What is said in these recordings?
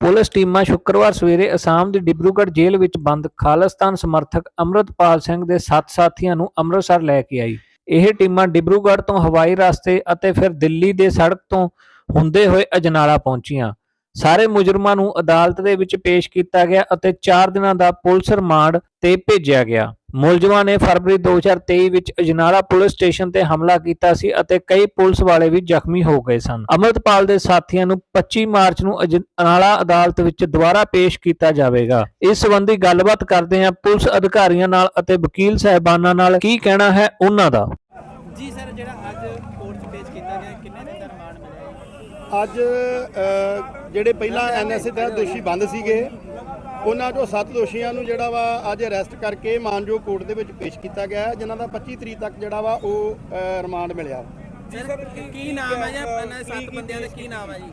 Police ਟੀਮਾਂ ਸ਼ੁੱਕਰਵਾਰ ਸਵੇਰੇ ਅਸਾਮ ਦੀ ਡਿਬਰੂਗੜ੍ਹ ਜੇਲ੍ਹ ਵਿੱਚ ਬੰਦ ਖਾਲਿਸਤਾਨ ਸਮਰਥਕ ਅੰਮ੍ਰਿਤਪਾਲ ਸਿੰਘ ਦੇ ਸੱਤ ਸਾਥੀਆਂ ਨੂੰ ਅੰਮ੍ਰਿਤਸਰ ਲੈ ਕੇ ਆਈ। ਇਹ ਟੀਮਾਂ ਡਿਬਰੂਗੜ੍ਹ ਤੋਂ ਹਵਾਈ ਰਸਤੇ ਅਤੇ ਫਿਰ ਦਿੱਲੀ ਦੇ ਸੜਕ ਤੋਂ ਹੁੰਦੇ ਹੋਏ ਅਜਨਾਲਾ ਪਹੁੰਚੀਆਂ। ਸਾਰੇ ਮੁਜਰਮਾਂ ਨੂੰ ਅਦਾਲਤ ਦੇ ਵਿੱਚ ਪੇਸ਼ ਕੀਤਾ ਗਿਆ ਅਤੇ 4 ਦਿਨਾਂ ਦਾ ਪੁਲਿਸ ਰਿਮਾਂਡ ਤੇ ਭੇਜਿਆ ਗਿਆ। ਮੁਲਜ਼ਮਾਂ ਨੇ ਫਰਵਰੀ 2023 ਵਿੱਚ ਅਜਨਾਲਾ ਪੁਲਿਸ ਸਟੇਸ਼ਨ ਤੇ ਹਮਲਾ ਕੀਤਾ ਸੀ ਅਤੇ ਕਈ ਪੁਲਿਸ ਵਾਲੇ ਵੀ ਜ਼ਖਮੀ ਹੋ ਗਏ ਸਨ। ਅਮਰਤਪਾਲ ਦੇ ਸਾਥੀਆਂ ਨੂੰ 25 ਮਾਰਚ ਨੂੰ ਅਜਨਾਲਾ ਅਦਾਲਤ ਵਿੱਚ ਦੁਬਾਰਾ ਪੇਸ਼ ਕੀਤਾ ਜਾਵੇਗਾ। ਇਸ ਸੰਬੰਧੀ ਗੱਲਬਾਤ ਕਰਦੇ ਹਾਂ ਪੁਲਿਸ ਅਧਿਕਾਰੀਆਂ ਨਾਲ ਅਤੇ ਵਕੀਲ ਸਹਿਬਾਨਾਂ ਨਾਲ। ਕੀ ਕਹਿਣਾ ਹੈ ਉਹਨਾਂ ਦਾ? ਜੀ ਸਰ ਜਿਹੜਾ ਅੱਜ ਕੋਰਟ 'ਚ ਪੇਸ਼ ਕੀਤਾ ਗਿਆ ਕਿੰਨੇ ਦਿਨ ਦਾ ਰਿਮਾਂਡ ਮਿਲਿਆ ਅੱਜ ਜਿਹੜੇ ਪਹਿਲਾਂ ਐਨਐਸਏ ਤਹਿਤ ਦੋਸ਼ੀ ਬੰਦ ਸੀਗੇ ਉਹਨਾਂ ਚੋਂ ਸੱਤ ਦੋਸ਼ੀਆਂ ਨੂੰ ਜਿਹੜਾ ਵਾ ਅੱਜ ਅਰੈਸਟ ਕਰਕੇ ਮਾਨਜੋ ਕੋਰਟ ਦੇ ਵਿੱਚ ਪੇਸ਼ ਕੀਤਾ ਗਿਆ ਹੈ, ਜਿਨ੍ਹਾਂ ਦਾ 25 ਤਰੀਕ ਤੱਕ ਜਿਹੜਾ ਵਾ ਉਹ ਰਿਮਾਂਡ ਮਿਲਿਆ ਸਰ ਕੀ ਨਾਮ ਹੈ ਜਾਂ? ਦੇ ਸੱਤ ਬੰਦਿਆਂ ਦਾ ਕੀ ਨਾਮ ਹੈ ਜੀ?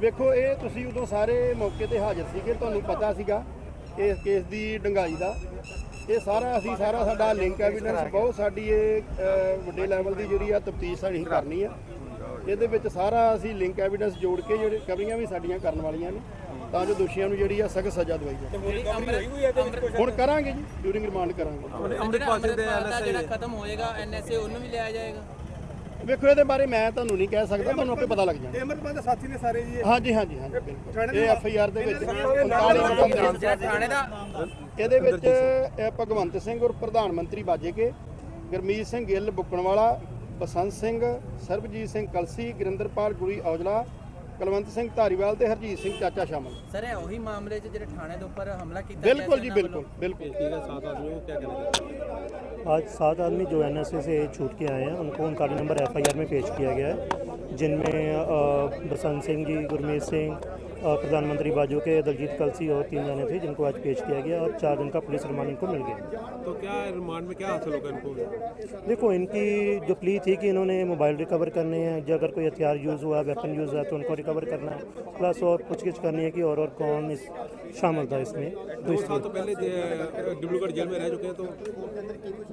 ਵੇਖੋ ਇਹ ਤੁਸੀਂ ਉਦੋਂ ਸਾਰੇ ਮੌਕੇ ਤੇ ਹਾਜ਼ਰ ਸੀਗੇ ਤੁਹਾਨੂੰ ਪਤਾ ਸੀਗਾ ਇਸ ਕੇਸ ਦੀ ਡੰਗਾਈ ਦਾ। ਇਹ ਸਾਰਾ ਅਸੀਂ ਸਾਰਾ ਸਾਡਾ ਲਿੰਕ ਐਵੀਡੈਂਸ ਬਹੁਤ ਸਾਡੀ ਇਹ ਅ, ਵੱਡੇ ਲੈਵਲ ਦੀ ਜਿਹੜੀ ਆ ਤਫਤੀਸ਼ ਸਾਡੀ ਕਰਨੀ ਆ। ਇਹਦੇ ਵਿੱਚ ਸਾਰਾ ਅਸੀਂ ਲਿੰਕ ਐਵੀਡੈਂਸ ਜੋੜ ਕੇ ਜਿਹੜੇ ਕਵਰੀਆਂ ਵੀ ਸਾਡੀਆਂ ਕਰਨ ਵਾਲੀਆਂ ਨੇ ਤਾਂ ਜੋ ਦੋਸ਼ੀਆਂ ਨੂੰ ਜਿਹੜੀ ਆ ਸਖਤ ਸਜ਼ਾ ਦਵਾਈ ਜਾਵੇ। ਹੁਣ ਕਰਾਂਗੇ ਜੀ ਡਿਊਰਿੰਗ ਰਿਮਾਂਡ ਕਰਾਂਗੇ। ਅੰਮ੍ਰਿਤਪਾਲ ਸਿੰਘ ਦਾ ਜਿਹੜਾ ਖਤਮ ਹੋਏਗਾ ਐਨਐਸਏ ਉਹਨੂੰ ਵੀ ਲਿਆ ਜਾਏਗਾ। ਵੇਖੋ ਇਹਦੇ ਬਾਰੇ ਮੈਂ ਤੁਹਾਨੂੰ ਨਹੀਂ ਕਹਿ ਸਕਦਾ ਤੁਹਾਨੂੰ ਆਪੇ ਪਤਾ ਲੱਗ ਜਾਣਾ। ਅਮਰਪਾਲ ਦੇ ਸਾਥੀ ਨੇ ਸਾਰੇ ਜੀ। ਹਾਂਜੀ ਹਾਂਜੀ ਹਾਂਜੀ ਇਹ ਐਫ ਆਈ ਆਰ ਦੇ ਵਿੱਚ 39 ਨੰਬਰ ਜਿਹੜਾ ਥਾਣੇ ਦਾ। ਇਹਦੇ ਵਿੱਚ ਭਗਵੰਤ ਸਿੰਘ ਔਰ ਪ੍ਰਧਾਨ ਮੰਤਰੀ ਬਾਜੇਕੇ ਗੁਰਮੀਤ ਸਿੰਘ ਗਿੱਲ ਬੁੱਕਣਵਾਲਾ ਬਸੰਤ ਸਿੰਘ ਸਰਬਜੀਤ ਸਿੰਘ ਕਲਸੀ ਗੁਰਿੰਦਰਪਾਲ ਗੁਰੀ ਔਜਲਾ ਕੁਲਵੰਤ ਸਿੰਘ ਧਾਰੀਵਾਲ ਤੇ ਹਰਜੀਤ ਸਿੰਘ ਚਾਚਾ ਸ਼ਾਮਲ ਸਰ ਇਹ ਉਹੀ ਮਾਮਲੇ 'ਚ ਜਿਹੜੇ ਥਾਣੇ ਦੇ ਉੱਪਰ ਹਮਲਾ ਕੀਤਾ ਗਿਆ ਬਿल्कुल जी बिल्कुल बिल्कुल आज सात आदमी जो एन से छूट के आए हैं उनको उनतालीस नंबर एफ में पेश किया गया है जिनमें अ, बसंत सिंह जी गुरमीत सिंह प्रधानमंत्री बाजू के दलजीत कलसी और तीन जाने थे जिनको आज पेश किया गया और चार दिन का पुलिस रिमांड इनको मिल गया। तो क्या रिमांड में क्या हासिल होगा इनको? देखो इनकी जो प्ली थी कि इन्होंने मोबाइल रिकवर करने हैं जो अगर कोई हथियार यूज़ हुआ वेपन यूज़ हुआ तो उनको रिकवर करना है। प्लस और पूछगिछ करनी है कि और और कौन इस शामिल था इसमें। तो इसलिए तो पहले डिब्रूगढ़ जेल में रह चुके हैं तो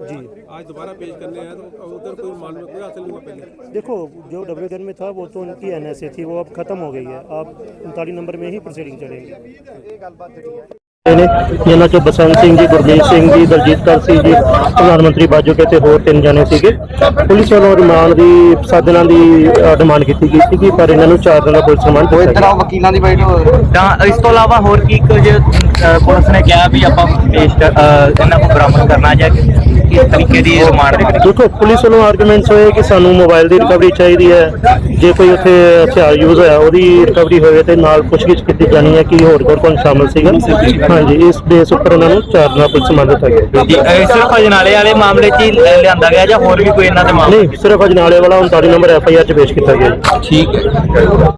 जी। आज दोबारा पेश करने हैं तो उधर कोई रिमांड में कोई हासिल नहीं हुआ पहले? देखो जो डब्ल्यू में था वो तो उनकी एन थी वो अब खत्म हो गई है। अब उनतालीस नंबर में ही प्रोसीडिंग चलेगी ਨੇ ਇਹਨਾਂ ਚੋਂ ਬਸੰਤ ਸਿੰਘ ਜੀ ਗੁਰਮੀਤ ਸਿੰਘ ਜੀ ਦਲਜੀਤ ਕਲਸੀ ਜੀ ਪ੍ਰਧਾਨ ਮੰਤਰੀ ਬਾਜੋਕੇ ਤੇ ਹੋਰ ਤਿੰਨ ਜਣੇ ਸੀਗੇ ਪੁਲਿਸ ਵੱਲੋਂ ਰਿਮਾਂਡ ਦੀ ਸੱਤ ਦਿਨਾਂ ਦੀ ਅ, ਡਿਮਾਂਡ ਕੀਤੀ ਗਈ ਸੀ ਪਰ ਇਹਨਾਂ ਨੂੰ ਚਾਰ ਦਿਨਾਂ ਦਾ ਪੁਲਿਸ ਰਿਮਾਂਡ ਦਿੱਤਾ ਗਿਆ ਵਕੀਲਾਂ ਦੀ ਬਾਈਟ ਤਾਂ ਇਸ ਤੋਂ ਇਲਾਵਾ ਹੋਰ ਕੀ ਕੁਝ ਅ, ਪੁਲਿਸ ਨੇ ਕਿਹਾ ਵੀ ਆਪਾਂ ਪੇਸ਼ ਕਰ- ਅ, ਇਹਨਾਂ ਨੂੰ ਬਰਾਮਦ ਕਰਨਾ ਜਾਂ ਕਿਸ ਤਰੀਕੇ ਦੀ ਰਿਮਾਂਡ ਦੇ ਵਿੱਚ ਦੇਖੋ ਪੁਲਿਸ ਵੱਲੋਂ ਆਰਗੂਮੈਂਟਸ ਹੋਏ ਕਿ ਸਾਨੂੰ ਮੋਬਾਈਲ ਦੀ ਰਿਕਵਰੀ ਚਾਹੀਦੀ ਹੈ। ਜੇ ਕੋਈ ਉੱਥੇ ਹਥਿਆਰ ਯੂਜ਼ ਹੋਇਆ ਉਹਦੀ ਰਿਕਵਰੀ ਹੋਵੇ ਤੇ ਨਾਲ ਪੁੱਛਗਿੱਛ ਕੀਤੀ ਜਾਣੀ ਹੈ ਕਿ ਹੋਰ ਕੌਣ ਸ਼ਾਮਲ ਸੀਗਾ। ਹਾਂਜੀ ਇਸ ਬੇਸ ਉੱਪਰ ਉਹਨਾਂ ਨੂੰ ਚਾਰ ਦਿਨਾਂ ਪੁਲਿਸ ਰਿਮਾਂਡ ਦਿੱਤਾ ਗਿਆ ਸਿਰਫ ਅਜਨਾਲੇ ਵਾਲੇ ਮਾਮਲੇ 'ਚ ਹੀ ਲਿਆਂਦਾ ਗਿਆ ਜਾਂ ਹੋਰ ਵੀ ਕੋਈ ਇਹਨਾਂ ਦੇ ਮਾਮਲੇ? ਨਹੀਂ ਸਿਰਫ ਅਜਨਾਲੇ ਵਾਲਾ 39 ਨੰਬਰ ਐਫ ਆਈ ਆਰ ਚ ਪੇਸ਼ ਕੀਤਾ ਗਿਆ ਠੀਕ ਹੈ।